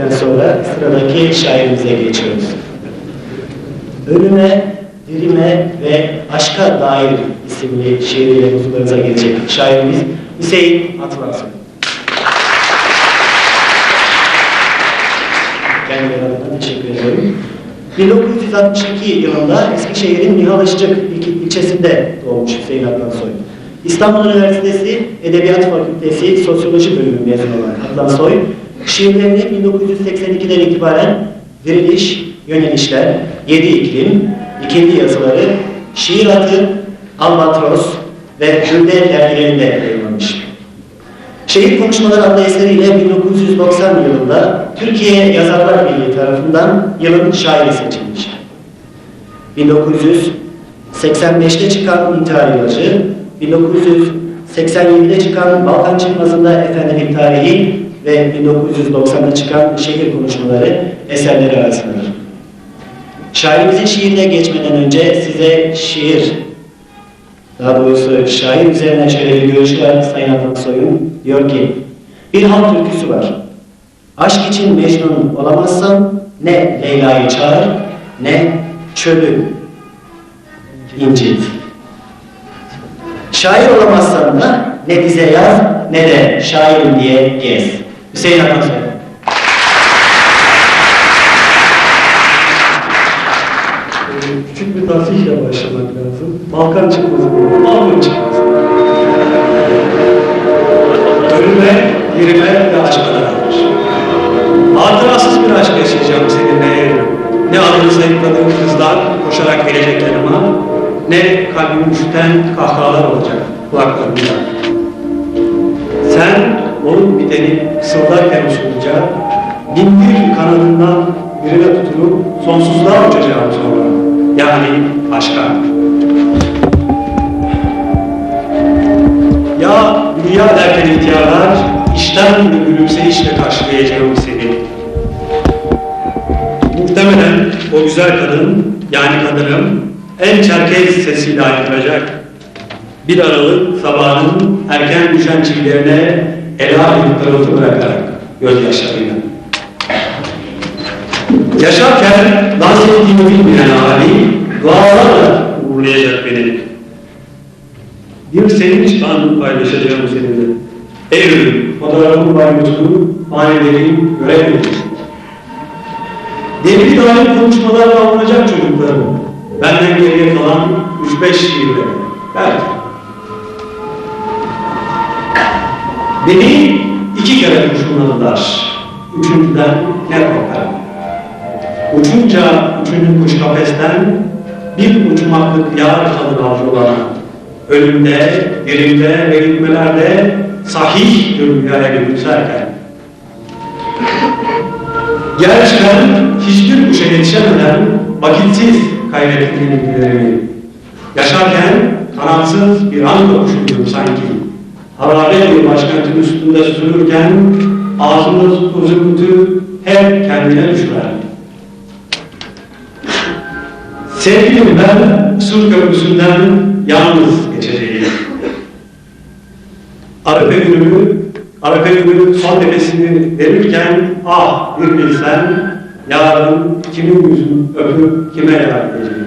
Sonra sıradaki şairimize geçiyoruz. Ölüme, dirime ve aşka dair isimli şiiriyle huzurlarınıza gelecek şairimiz Hüseyin Atmaz. Kendileri teşekkür ediyorum. 1962 yılında Eskişehir'in Nihal Işıcık il- ilçesinde doğmuş Hüseyin Atlansoy. İstanbul Üniversitesi Edebiyat Fakültesi Sosyoloji bölümü mezunu olan Atlansoy, şiirlerini 1982'den itibaren Diriliş, Yönelişler, Yedi İklim, İkindi Yazıları, Şiir Atı, Albatros ve Gülde dergilerinde yayınlanmış. Şehir Konuşmaları adlı eseriyle 1990 yılında Türkiye Yazarlar Birliği tarafından yılın şairi seçilmiş. 1985'te çıkan İntihar İlacı, 1987'de çıkan Balkan Çıkmazı'nda Efendilik Tarihi ve 1990'da çıkan Şehir Konuşmaları eserleri arasındadır. Şairimizin şiirine geçmeden önce size şiir daha doğrusu şair üzerine şöyle bir görüşü var Sayın Atansoy'un. Diyor ki, bir halk türküsü var. Aşk için Mecnun olamazsam ne Leyla'yı çağır ne çölü incit. Şair olamazsan da ne bize yaz ne de şairim diye gez. Hüseyin Atansoy. Ee, küçük bir tavsiyeyle başlamak lazım. Balkan çıkmazı, Balkan çıkmazı. Ölüme, dirime ve aşka dair. Hatırasız bir aşk yaşayacağım seninle eğer. Ne adını sayıkladığım kızlar koşarak gelecek yanıma, ne kalbimi üşüten kahkahalar olacak kulaklarımda. Sen olup biteni fısıldarken usulca, bin bir kanadından birine tutulup sonsuzluğa uçacağım sonra. Yani aşka. Ya dünya derken ihtiyarlar, işten bir gülümseyişle karşılayacağım seni. Muhtemelen o güzel kadın, yani kadınım, en çerkez sesiyle aykıracak. Bir Aralık sabahın erken düşen çiğlerine ela bir pırıltı bırakarak gözyaşlarıyla. Yaşarken dans ettiğimi bilmeyen hali dualarla uğurlayacak beni. Bir sevinç anı paylaşacağım seninle. Ey ölüm, fotoğrafın var yutku, manilerin göremedim. Devri dair konuşmalarla alınacak çocuklarım. Benden geriye kalan üç beş şiirle. Belki. Beni iki kere kurşunladılar. Üçüncüden ne korkarım. Uçunca üçüncü kuş kafesten bir uçmaklık yar kalır avcı olana. Ölümde, dirimde ve gitmelerde sahih bir rüyaya gülümserken. Gerçekten hiçbir kuşa yetişemeden vakitsiz kaybettiğim bilgilerimi. Yaşarken kanatsız bir an kuşuydum sanki. Hararet bir başkentin üstünde sürürken ağzımda uzuntu hep kendine düşer. Sevgilim ben Sur Köprüsü'nden yalnız geçeceğim. Arafa günümü, Arafa günü son nefesini verirken ah bir bilsen yarın kimin yüzünü öpüp kime yar edeceğim.